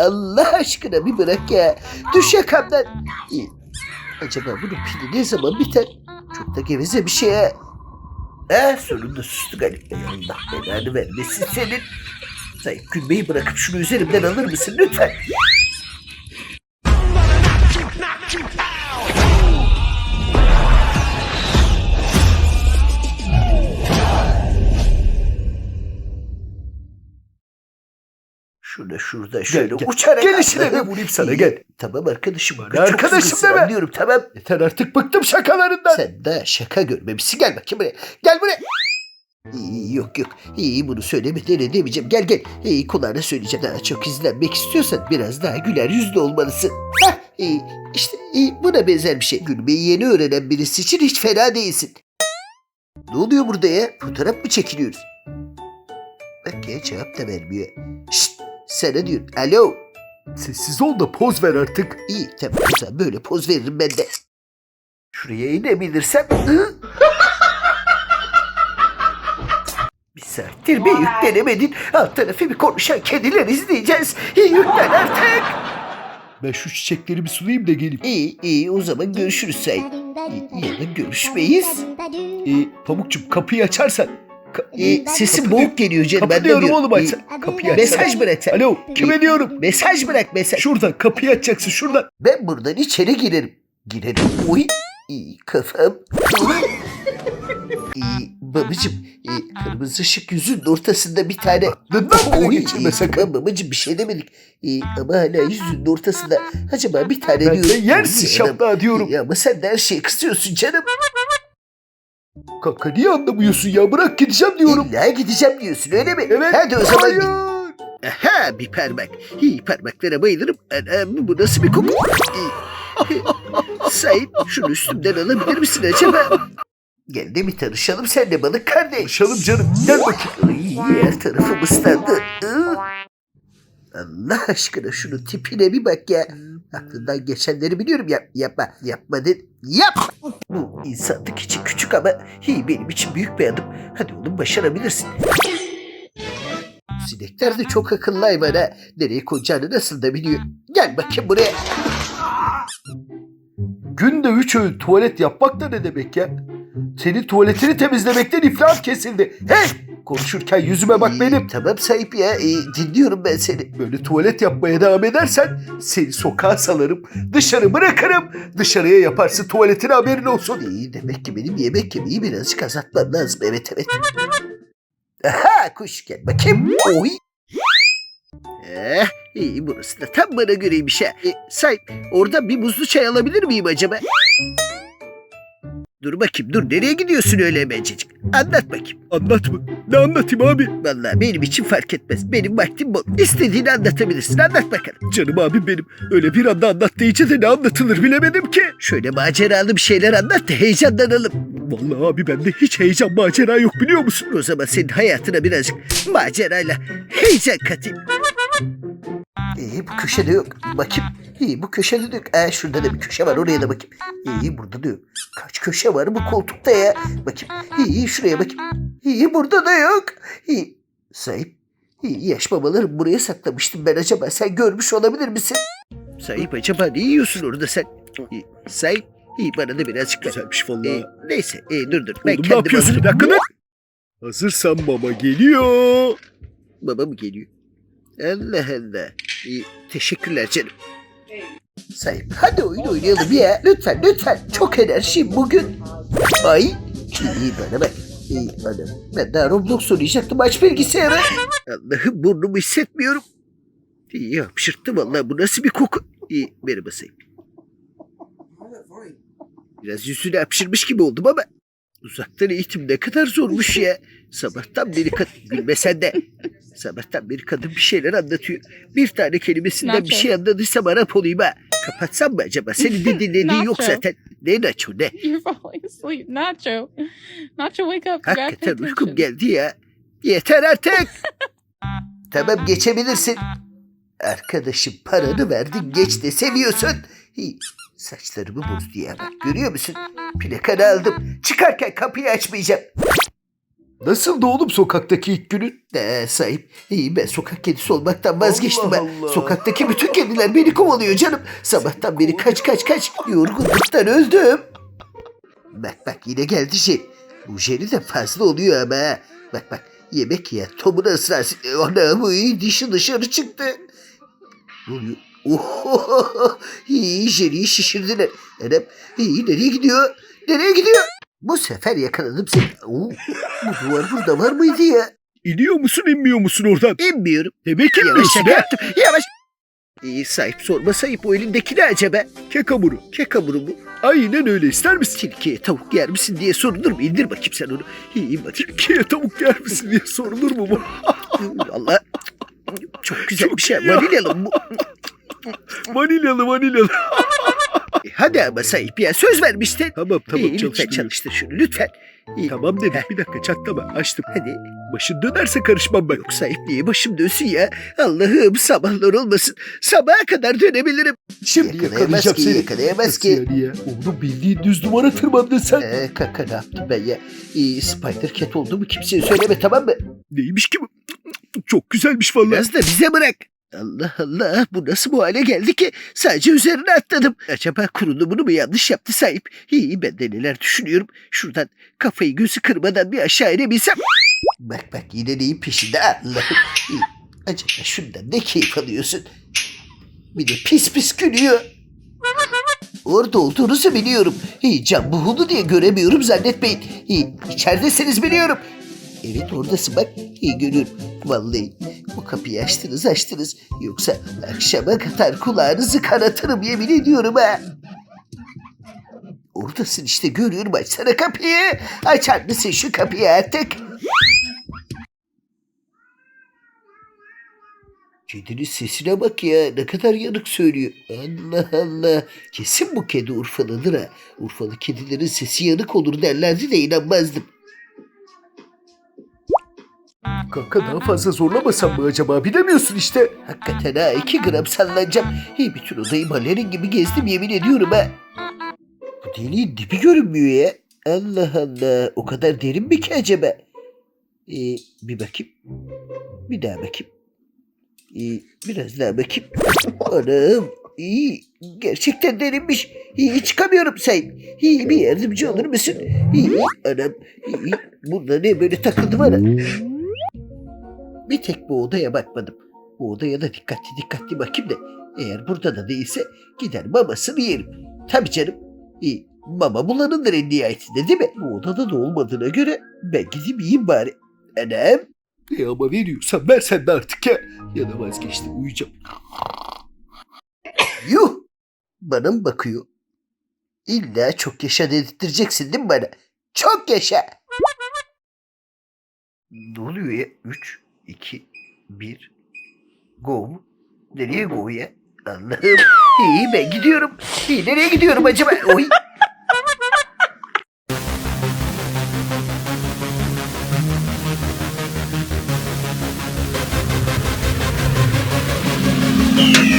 Allah aşkına bir bırak ya. Düş yakamdan. İyi. Acaba bunun pili ne zaman biter? Çok da geveze bir şey ha. Ha sonunda sustu galiba. Allah belanı vermesin senin. Zayıf gülmeyi bırakıp şunu üzerimden alır mısın lütfen? Şurada şurada şöyle gel. uçarak Gel işine be, vurayım sana, gel. Tamam arkadaşım. Bana arkadaşım deme. Anlıyorum tamam. Yeter artık bıktım şakalarından. Sen daha şaka görmemişsin. Gel bakayım buraya. Gel buraya. İyi, yok yok. İyi bunu söylemeden edemeyeceğim. Gel gel. İyi kulağına söyleyeceğim. Daha çok izlenmek istiyorsan biraz daha güler yüzlü olmalısın. Hah iyi. İşte iyi. Buna benzer bir şey. Gülmeyi yeni öğrenen birisi için hiç fena değilsin. Ne oluyor burada ya? Fotoğraf mı çekiliyoruz? Bak ya cevap da vermiyor. Şşt sana diyorum. Alo. Sessiz ol da poz ver artık. İyi tamam zaman böyle poz veririm ben de. Şuraya inebilirsem. Bir saattir bir yüklenemedin. Alt tarafı bir konuşan kediler izleyeceğiz. İyi yüklen artık. Ben şu çiçekleri bir sulayayım da geleyim. İyi iyi o zaman görüşürüz say. Yarın görüşmeyiz. Ee, Pamukçum kapıyı açarsan. Sesin Kapı boğuk geliyor canım Kapı ben diyorum demiyorum. oğlum aç. İyi, Kapıyı açsana. Mesaj bırak sen. Alo kime İyi. diyorum? Mesaj bırak mesaj. Şuradan kapıyı açacaksın şuradan. Ben buradan içeri girerim. Girerim. Uy. İyi kafam. İyi babacım. iyi, kırmızı ışık yüzünün ortasında bir tane. Aklından bile Oy, geçirme sakın. Babacım bir şey demedik. İyi, ama hala yüzünün ortasında. Acaba bir tane Ben diyorum. de yersin İyi, şaplığa diyorum. İyi, ama sen de her şeyi kısıyorsun canım. Kanka niye anlamıyorsun ya? Bırak gideceğim diyorum. İlla gideceğim diyorsun öyle mi? Evet. Hadi o zaman. Hayır. Aha bir parmak. İyi parmaklara bayılırım. Anam, bu nasıl bir koku? Sahip şunu üstümden alabilir misin acaba? Gel de bir tanışalım senle balık kardeş. Konuşalım canım. Gel bakayım. Ay, her tarafım ıslandı. Iı. Allah aşkına şunun tipine bir bak ya. Aklından geçenleri biliyorum ya. Yapma, yapma de. Yap! Bu insanlık için küçük ama iyi benim için büyük bir adım. Hadi oğlum başarabilirsin. Sinekler de çok akıllı hayvan ha. Nereye koyacağını nasıl da biliyor. Gel bakayım buraya. Günde üç öğün tuvalet yapmak da ne demek ya? Senin tuvaletini temizlemekten iflah kesildi. Hey! Konuşurken yüzüme bak benim. Tamam sahip ya. iyi, dinliyorum ben seni. Böyle tuvalet yapmaya devam edersen seni sokağa salarım. Dışarı bırakırım. Dışarıya yaparsın tuvaletine haberin olsun. İyi demek ki benim yemek yemeyi birazcık azaltmam lazım. Evet evet. Aha kuş gel bakayım. Oy. Eh, iyi burası da tam bana göreymiş ha. E, sahip orada bir buzlu çay alabilir miyim acaba? Dur bakayım dur nereye gidiyorsun öyle hemencecik? Anlat bakayım. Anlat mı? Ne anlatayım abi? Vallahi benim için fark etmez. Benim vaktim bol. İstediğini anlatabilirsin. Anlat bakalım. Canım abim benim. Öyle bir anda anlat deyince de ne anlatılır bilemedim ki. Şöyle maceralı bir şeyler anlat da heyecanlanalım. Vallahi abi bende hiç heyecan macera yok biliyor musun? O zaman senin hayatına birazcık macerayla heyecan katayım. İyi bu köşede yok. Bakayım. İyi bu köşede de yok. Aa, şurada da bir köşe var oraya da bakayım. İyi burada da yok. Kaç köşe var bu koltukta ya? Bakayım. İyi şuraya bakayım. İyi burada da yok. İyi. Sahip. İyi yaş babaları buraya saklamıştım ben acaba. Sen görmüş olabilir misin? Sahip acaba ne yiyorsun orada sen? İyi, sahip. İyi bana da birazcık ver. Güzelmiş vallahi. Ee, neyse ee, dur dur. Ben Oğlum ne kendim yapıyorsun? Bir alırım. dakika dur. Hazırsan baba geliyor. Baba mı geliyor? Allah Allah. İyi, teşekkürler canım. Sahip hadi oyun oynayalım ya. Lütfen lütfen. Çok enerjiyim bugün. Ay. İyi bana bak. İyi bana. Ben daha Roblox oynayacaktım. Aç bilgisayarı. Allah'ım burnumu hissetmiyorum. İyi hapşırttı vallahi. Bu nasıl bir koku? İyi merhaba Sahip. Biraz yüzüne hapşırmış gibi oldum ama uzaktan eğitim ne kadar zormuş ya. Sabahtan beri kadın gülmesen de. Sabahtan beri kadın bir şeyler anlatıyor. Bir tane kelimesinden bir şey anladıysam Arap olayım ha. Kapatsam mı acaba? Senin de dinlediğin yok zaten. Ne Nacho ne? You're falling asleep. Nacho. Nacho, wake up. Hakikaten uykum geldi ya. Yeter artık. tamam geçebilirsin. Arkadaşım paranı verdin geç de seviyorsun. Saçlarımı ya bak görüyor musun? Plakanı aldım. Çıkarken kapıyı açmayacağım. Nasıldı oğlum sokaktaki ilk günün? Ee, sahip. İyi ben sokak kedisi olmaktan vazgeçtim Allah ben. Allah. Sokaktaki bütün kediler beni kovalıyor canım. Sabahtan beri kaç kaç kaç. Yorgunluktan öldüm. Bak bak yine geldi şey. Bu jeli de fazla oluyor ama. ha. Bak bak yemek ya. Tom'un ısrarsı. Ana bu iyi dişi dışarı çıktı. Ne oluyor? Oho, jeliyi şişirdiler. Anam iyi nereye gidiyor? Nereye gidiyor? Bu sefer yakaladım seni. Oo, bu duvar burada var mıydı ya? İniyor musun inmiyor musun oradan? İnmiyorum. Demek Yavaş inmiyorsun şaka ha? yaptım. Yavaş. İyi sahip sorma sahip o elindeki ne acaba? Kekamuru. Kekamuru bu. Aynen öyle ister misin? Tilkiye tavuk yer misin diye sorulur mu? İndir bakayım sen onu. İyi bakayım. Tilkiye tavuk yer misin diye sorulur mu bu? Allah. Çok güzel Çok bir şey. iyi ya. Vanilyalı mı? Vanilyalı vanilyalı. Hadi ama sahip ya söz vermiştin. Tamam tamam İyi, lütfen çalıştır. çalıştır şunu lütfen. İyi. Tamam dedim bir dakika çatlama açtım. Hadi. Başın dönerse karışmam ben. Yok sahip niye başım dönsün ya? Allah'ım sabahlar olmasın. Sabaha kadar dönebilirim. Şimdi Yakalayamaz yakalayacağım ki, seni. yakalayamaz Nasıl ki. yani ya? Oğlum bildiğin düz duvara tırmandın sen. Ee, kaka ne yaptım ben ya? İyi Spider Cat olduğumu kimseye söyleme tamam mı? Neymiş ki bu? Çok güzelmiş vallahi. Biraz da bize bırak. Allah Allah bu nasıl bu hale geldi ki? Sadece üzerine atladım. Acaba kurulumunu mu yanlış yaptı sahip? İyi ben de neler düşünüyorum. Şuradan kafayı gözü kırmadan bir aşağı inebilsem. Bak bak yine neyin peşinde Allah'ım. Acaba şundan ne keyif alıyorsun? Bir de pis pis gülüyor. Orada olduğunuzu biliyorum. İyi, can buhulu diye göremiyorum zannetmeyin. İyi, içeridesiniz biliyorum. Evet oradasın bak. İyi görüyorum. Vallahi bu kapıyı açtınız açtınız. Yoksa akşama kadar kulağınızı kanatırım yemin ediyorum ha. Oradasın işte görüyorum açsana kapıyı. Açar mısın şu kapıyı artık? Kedinin sesine bak ya ne kadar yanık söylüyor. Allah Allah. Kesin bu kedi Urfalıdır ha. Urfalı kedilerin sesi yanık olur derlerdi de inanmazdım. Kanka daha fazla zorlamasan mı acaba? Bilemiyorsun işte. Hakikaten ha iki gram sallanacağım. Hey bütün odayı balerin gibi gezdim yemin ediyorum ha. Bu deliğin dibi görünmüyor ya. Allah Allah o kadar derin mi ki acaba? Ee, bir bakayım. Bir daha bakayım. Ee, biraz daha bakayım. Anam iyi gerçekten derinmiş. İyi çıkamıyorum say. İyi bir yardımcı olur musun? İyi anam iyi. Bunda ne böyle takıldı bana. Bir tek bu odaya bakmadım. Bu odaya da dikkatli dikkatli bakayım da eğer burada da değilse gider mamasını yerim. Tabii canım. İyi. Mama bulanındır en nihayetinde değil mi? Bu odada da olmadığına göre ben gideyim yiyeyim bari. Anam. E ama veriyorsan ver sen de artık ya. Ya da vazgeçtim uyuyacağım. Yuh. Bana mı bakıyor? İlla çok yaşa dedirteceksin değil mi bana? Çok yaşa. Ne oluyor ya? 3, 2, 1, go. Nereye go ya? Allah'ım. İyi ben gidiyorum. İyi nereye gidiyorum acaba? Oy.